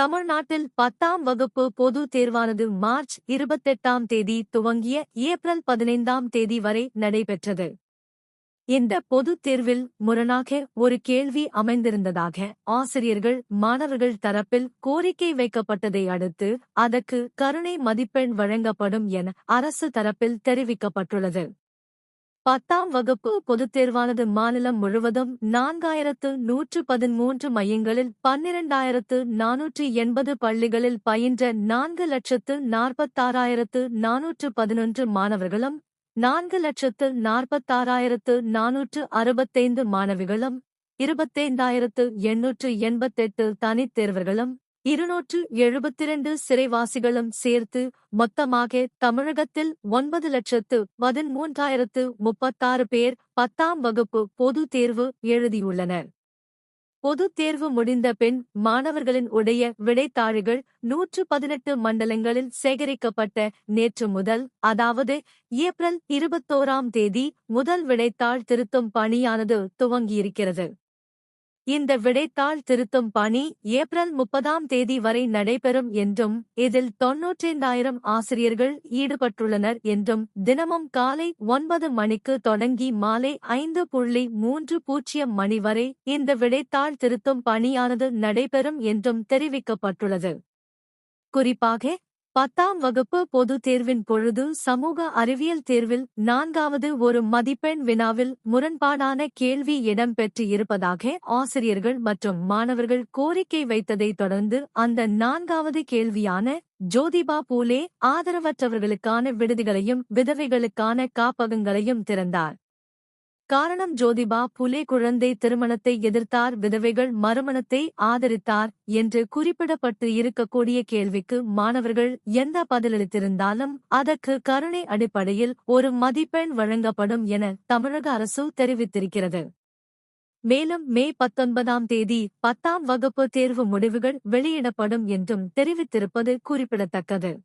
தமிழ்நாட்டில் பத்தாம் வகுப்பு பொது தேர்வானது மார்ச் இருபத்தெட்டாம் தேதி துவங்கிய ஏப்ரல் பதினைந்தாம் தேதி வரை நடைபெற்றது. இந்த பொதுத் தேர்வில் முரணாக ஒரு கேள்வி அமைந்திருந்ததாக ஆசிரியர்கள் மாணவர்கள் தரப்பில் கோரிக்கை வைக்கப்பட்டதை அடுத்து அதற்கு கருணை மதிப்பெண் வழங்கப்படும் என அரசு தரப்பில் தெரிவிக்கப்பட்டுள்ளது. பத்தாம் வகுப்பு பொதுத் தேர்வானது மாநிலம் முழுவதும் நான்காயிரத்து நூற்று பதிமூன்று மையங்களில் பன்னிரண்டாயிரத்து நானூற்றி எண்பது பள்ளிகளில் பயின்ற நான்கு லட்சத்து நாற்பத்தாறாயிரத்து நானூற்று பதினொன்று மாணவர்களும் நான்கு லட்சத்து நாற்பத்தாறாயிரத்து நானூற்று அறுபத்தைந்து மாணவிகளும் இருபத்தைந்தாயிரத்து எண்ணூற்று எண்பத்தெட்டு தனித் தேர்வர்களும் இருநூற்று எழுபத்திரண்டு சிறைவாசிகளும் சேர்த்து மொத்தமாக தமிழகத்தில் ஒன்பது லட்சத்து பதிமூன்றாயிரத்து முப்பத்தாறு பேர் பத்தாம் வகுப்பு பொதுத் தேர்வு எழுதியுள்ளனர். பொதுத் தேர்வு முடிந்த பின் மாணவர்களின் உடைய விடைத்தாள்கள் நூற்று பதினெட்டு மண்டலங்களில் சேகரிக்கப்பட்ட நேற்று முதல் அதாவது ஏப்ரல் இருபத்தோராம் தேதி முதல் விடைத்தாள் திருத்தும் பணியானது துவங்கியிருக்கிறது. இந்த விடைத்தாள் திருத்தும் பணி ஏப்ரல் முப்பதாம் தேதி வரை நடைபெறும் என்றும் இதில் தொன்னூற்றைந்தாயிரம் ஆசிரியர்கள் ஈடுபட்டுள்ளனர் என்றும் தினமும் காலை ஒன்பது மணிக்கு தொடங்கி மாலை ஐந்து புள்ளி மூன்று பூஜ்ஜியம் மணி வரை இந்த விடைத்தாள் திருத்தும் பணியானது நடைபெறும் என்றும் தெரிவிக்கப்பட்டுள்ளது. குறிப்பாக பத்தாம் வகுப்பு பொதுத் தேர்வின் பொழுது சமூக அறிவியல் தேர்வில் நான்காவது ஒரு மதிப்பெண் வினாவில் முரண்பாடான கேள்வி இடம்பெற்று இருப்பதாக ஆசிரியர்கள் மற்றும் மாணவர்கள் கோரிக்கை வைத்ததைத் தொடர்ந்து அந்த நான்காவது கேள்வியான ஜோதிபா பூலே ஆதரவற்றவர்களுக்கான விடுதிகளையும் விதவைகளுக்கான காப்பகங்களையும் திறந்தார். காரணம் ஜோதிபா புலே குழந்தை திருமணத்தை எதிர்த்தார் விதவைகள் மறுமணத்தை ஆதரித்தார் என்று குறிப்பிடப்பட்டு இருக்கக்கூடிய கேள்விக்கு மாணவர்கள் எந்த பதிலளித்திருந்தாலும் அதற்கு கருணை அடிப்படையில் ஒரு மதிப்பெண் வழங்கப்படும் என தமிழக அரசு தெரிவித்திருக்கிறது. மேலும் மே பத்தொன்பதாம் தேதி பத்தாம் வகுப்பு தேர்வு முடிவுகள் வெளியிடப்படும் என்றும் தெரிவித்திருப்பது குறிப்பிடத்தக்கது.